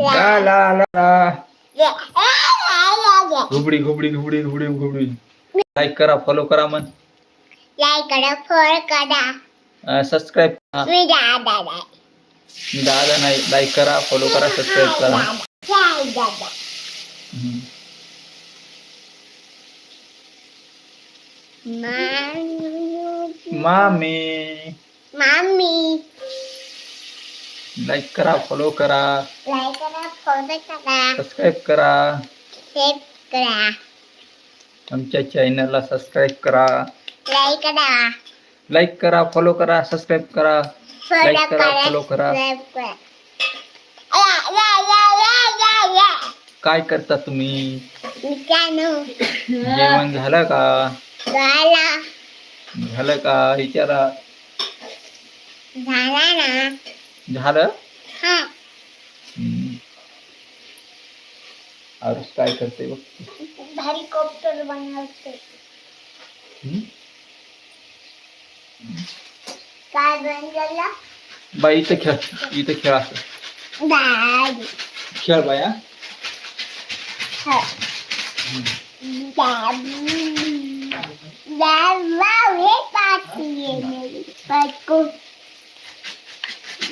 ला ला ला ला लाईक घुबडी घुबडी घुबडी घुबडी घुबडी. लाईक करा फॉलो करा मन. करा फॉलो करा. सबस्क्राईब मी दादा दादा दादा नाही. लाईक करा फॉलो करा सबस्क्राईब करा. दादा हम्म. मामी. मामी. मामी. लाईक करा फॉलो करा. लाईक करा फॉलो करा. सबस्क्राईब करा. शेअर करा. आमच्या चॅनलला सबस्क्राईब करा. लाईक करा. लाईक करा फॉलो करा सबस्क्राईब करा. फॉलो Like करा, follow करा. काय करता तुम्ही? जेवण झालं का? झाला. झालं का? विचारा. झाला ना. झालं? हा। हम्म. आरुष काय करते बघ भारी कोप्टर बनवते हम्म? काय बनवलं बाई इथं खेळ इथं खेळ असं दादी खेळ बाया हा? दादी दादा हे पाठी मेरी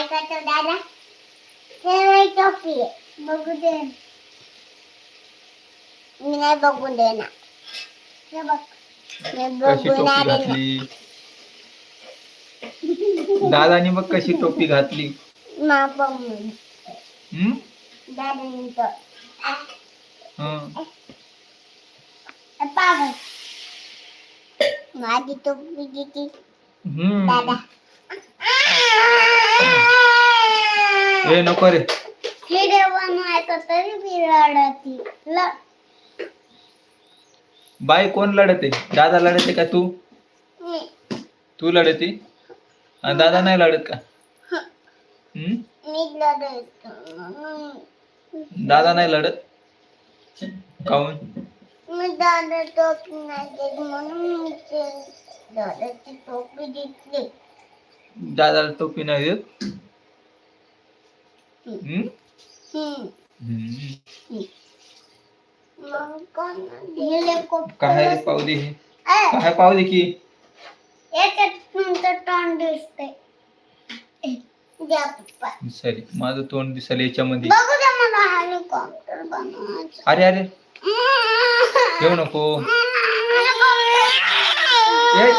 दे तू टोपी काय करतो रे काय करतो दादा हे माझी टोपी आहे बघू दे मी नाही बघू देणार हे बघ मी कशी बघू टोपी नाही देणार. घातली दादानी मग कशी टोपी घातली मा बघू हम्म? दादानी तो हं. पागल माझी टोपी किती हम्म. ए नको रे. हे बनवायचं तरी बिराडती ल. बाई कोण लढते? दादा लढते का तू? मी. तू लढते? आणि दादा नाही लढत का? हम्म? मी लढत. दादा नाही लढत? काऊन मी दादा टोपी नाही देत म्हणून मी ते दादाची टोपी घेतली. दादाला टोपी नाही देत. हम्म? हम्म. काय रे पाहू दे हे. काय पाहू दे की? याच्यात तुमचं तोंड सॉरी माझं तोंड दिसल याच्यामध्ये. बघू द्या मला हेलिकॉप्टर बनवायचं अरे अरे. येऊ नको. ए,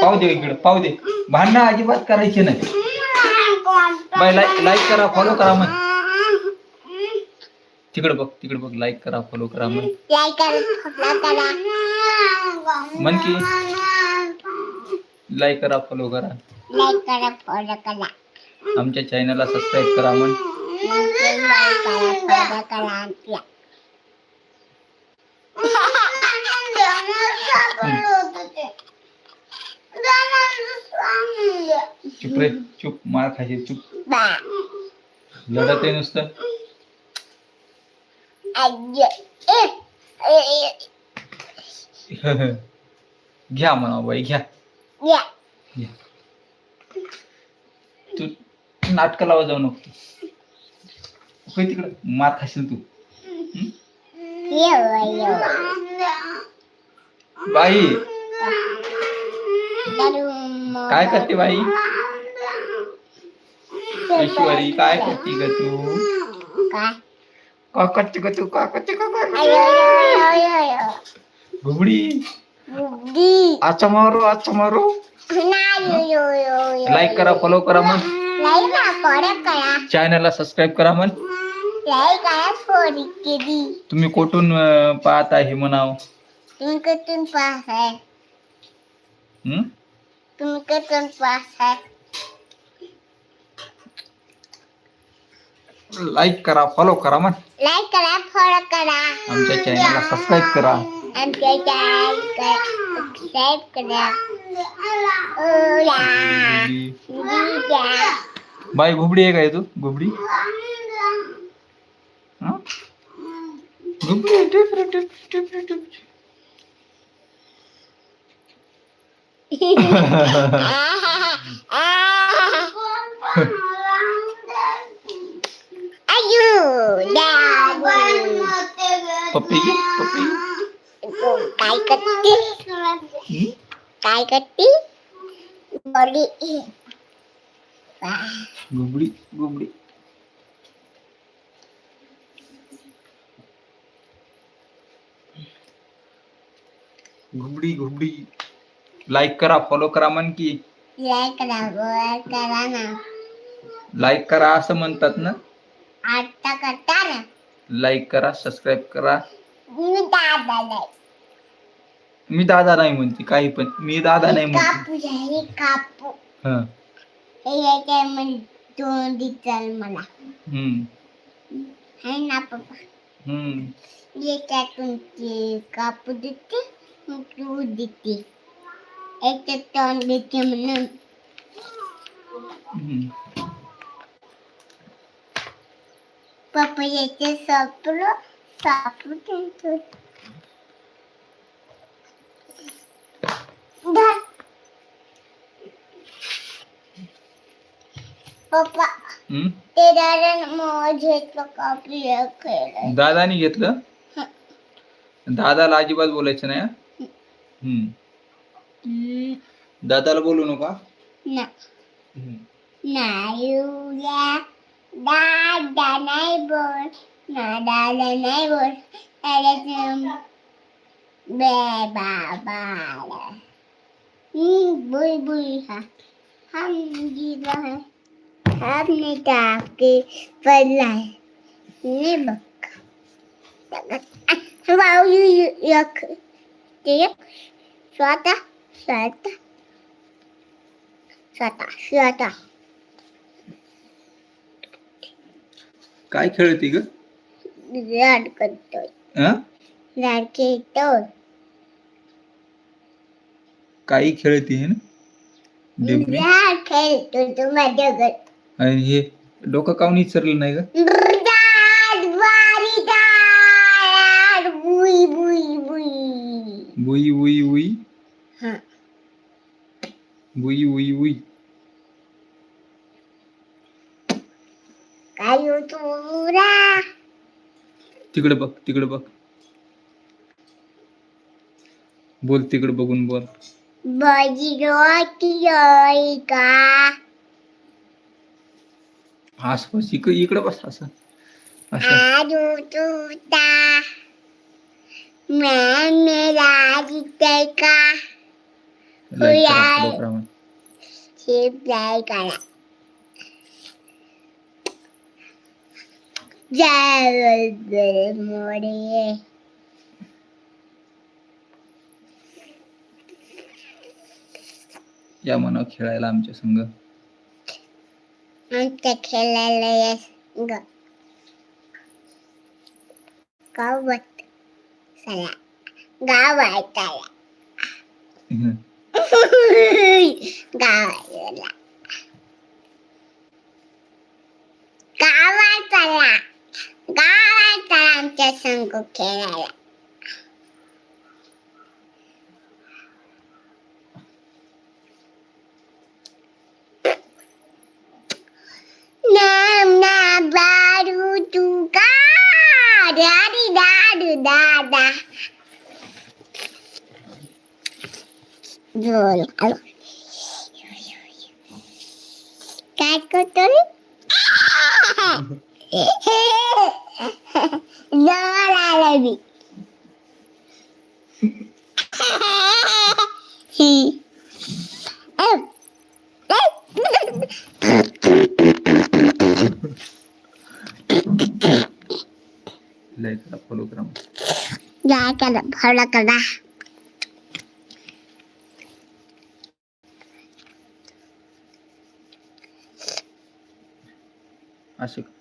पाहू दे इकडे पाहू दे. भांडणं अजिबात करायचे नाही. बाय लाईक लाईक करा फॉलो करा मग तिकडे बघ तिकडे बघ लाईक करा फॉलो करा मग म्हण की लाईक करा फॉलो करा. लाईक करा फॉलो करा आमच्या चॅनलला सबस्क्राईब करा मग लाईक करा फॉलो करा आमच्या चुप रे चुप मार खायचे चुप. लढत आहे नुसतं. घ्या म्हणा बाई घ्या. तू नाटक लावा जाऊ नको. होय तिकडं मार खाशील तू? बाई काय करते बाई? ऐश्वरी काय करते ग तू? काय का करते ग तू का करते. घुबडी. आचा मारो आचा मारो. लाईक करा फॉलो करा मग चॅनलला सबस्क्राईब करा. मग केली तुम्ही कुठून पाहत आहे म्हणाव? तुम्ही कुठून पास आहे हं? तुम्ही कुठून पास आहे लाईक करा फॉलो करा मग लाईक करा फॉलो करा। आमच्या चॅनलला सबस्क्राईब करा। आमच्या चॅनल सबस्क्राईब करा। बाई घुबडी आहे काय तू? घुबडी? हा? घुबडी Ayo, dah. Papi, papi. Kai keti. Hmm? Kai keti. Boli. Gue beli, gue beli. Gue beli, gue beli. Like करा फॉलो करा म्हण की. लाईक करा गोळा करा ना. लाईक करा असं म्हणतात ना. आता करता ना. लाईक करा सबस्क्राईब करा. मी दादा नाही. मी दादा नाही म्हणते काही पण. मी दादा नाही म्हणते. कापू हं. हे म्हणजे दोन दिसल मला. हम्म. है ना पप्पा? हम्म. कापू देते मग तू देते. सापडं सापडू त्यांचं धर. पप्पा हम्म. ते दादा घेतलं का आपल्याला खेळायला दादानी घेतलं दादाला अजिबात बोलायचं नाही हं? हम्म. हम्म, दादाला बोलू नका ना हम्म. नाही उद्या दादा नाही बोल ना दादा नाही बोल बे बाबा हम्म हा हम जीवा है हमने है ने वाव यू यक ते यक स्वतः स्वतः स्वतः स्वतः काय खेळती ग लाड करतोय हं? लाड खेळतोय काही खेळती है ना लाड खेळतो तू माझ्याकडे आणि हे डोकं काऊन विचारलं नाही ग बुई बुई बुई. बुई हा. बुई. उई तुरा तिकडे बघ तिकडे बघ. बोल तिकडे बघून बोल. आसपास इकडे इकडे बस असं. तुता मैंने राज़ी तय का? करा. करा करा जय मोरे या म्हणा खेळायला आमच्या संघ आमच्या खेळायला येस ग गावात चला गावात चला गावाला गावात 가을 사람께 선곡해라. 바루두가 라리다르다다 놀아요 갈것들 ജാലവി ഹി എം hologram. Ya kada hologram. Asyik.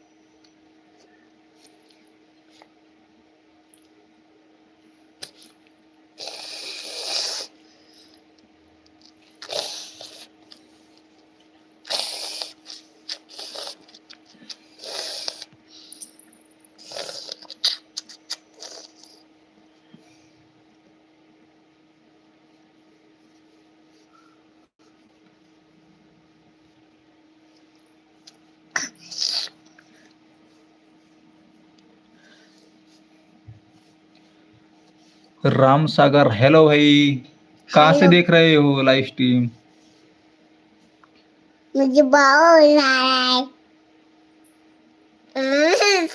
Ram Sagar hello भाई। कहाँ से देख रहे हो लाइव स्ट्रीम मुझे बहुत रहा है हम्म।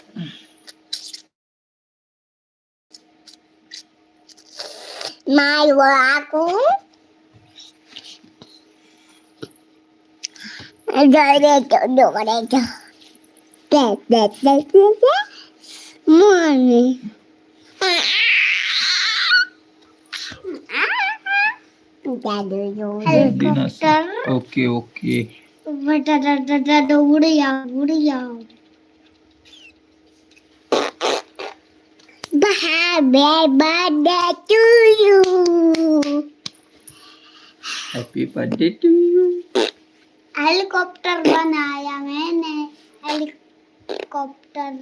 मैं वो हेलिकॉप्टर ओके ओके उड़ जाओ उड़ जाओ Happy birthday to you. Happy birthday to you helicopter बनाया मैंने हेलीकॉप्टर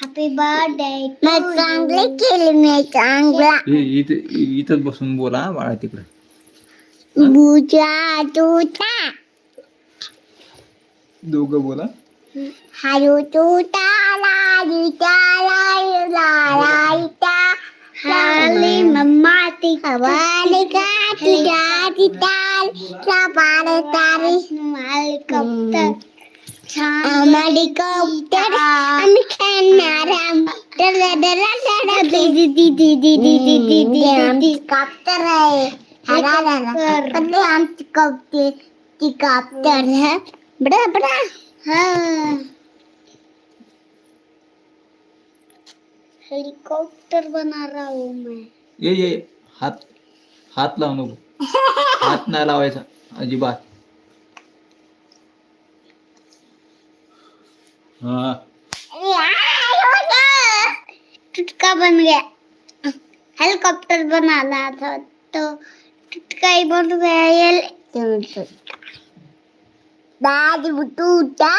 हैप्पी बर्थडे मैं चांगले केले मी चांगला इथं इथंच बसून बोला हा बाळा तिकडे बुजा तुटा दोघं बोला हारू तुटा लाईटा लाईला लाईटा हाली मम्मा ती हवाली का ती तिटा तिटाल सापारे तारी हेलीकॉप्टर हेलीकॉप्टर आम्ही खेळणार हेलिकॉप्टर आहे कधी आमची कप्ते ती कॉप्टर है बड़ा बड़ा हाँ। हेलीकॉप्टर बना रहा हूँ मैं। ये ये हात हात लावू नको हात नाही लावायचा अजिबात। हा। टुटका बन गया। हेलीकॉप्टर बनाना था तो टुटका ही बन गया ये दादी टूटा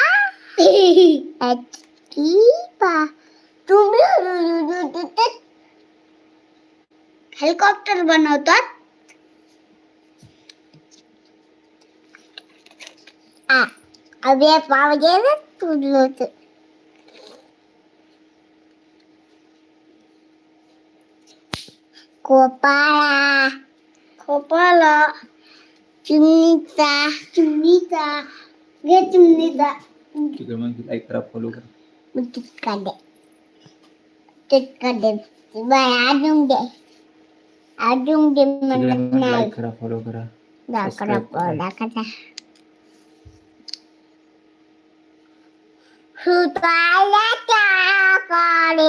हेलिकॉप्टर बनवतात अब ये पाव ना तुझलो कोपाळा खोपाला चिमणीचा चिमणीचा घे चिमणीचा तिकडे मग लाईक करा फॉलो करा मग टिक्का दे टिक्का दे बाय अजून दे अजून दे तिकडे म्हणत मग नाही लाईक करा फॉलो करा दाखला subscribe करा. दाखला सुतायला त्याकडे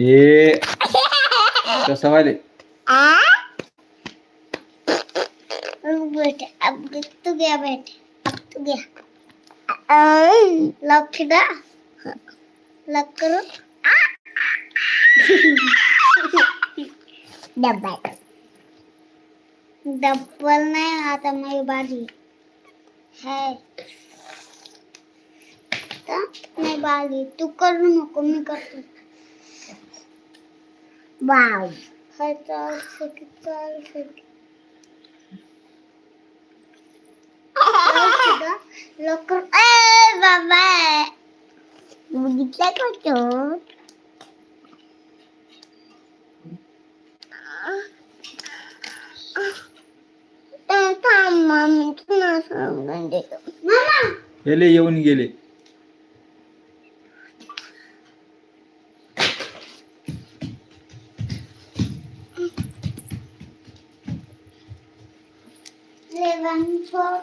ए. कसं व्हायले आ? अब बेटे अब तू गया बेटे अब तू गया लॉक फिदा लॉक करो डब्बल डब्बल नाही आता माझी बारी. है. नाही बारी. तू करू नको मी करतो. Wow. Hadi çocuklar Lokur. Ee baba. Müzikle koçum. Ee, tamam. Nasıl Mama. Hele yavun geli. 11 for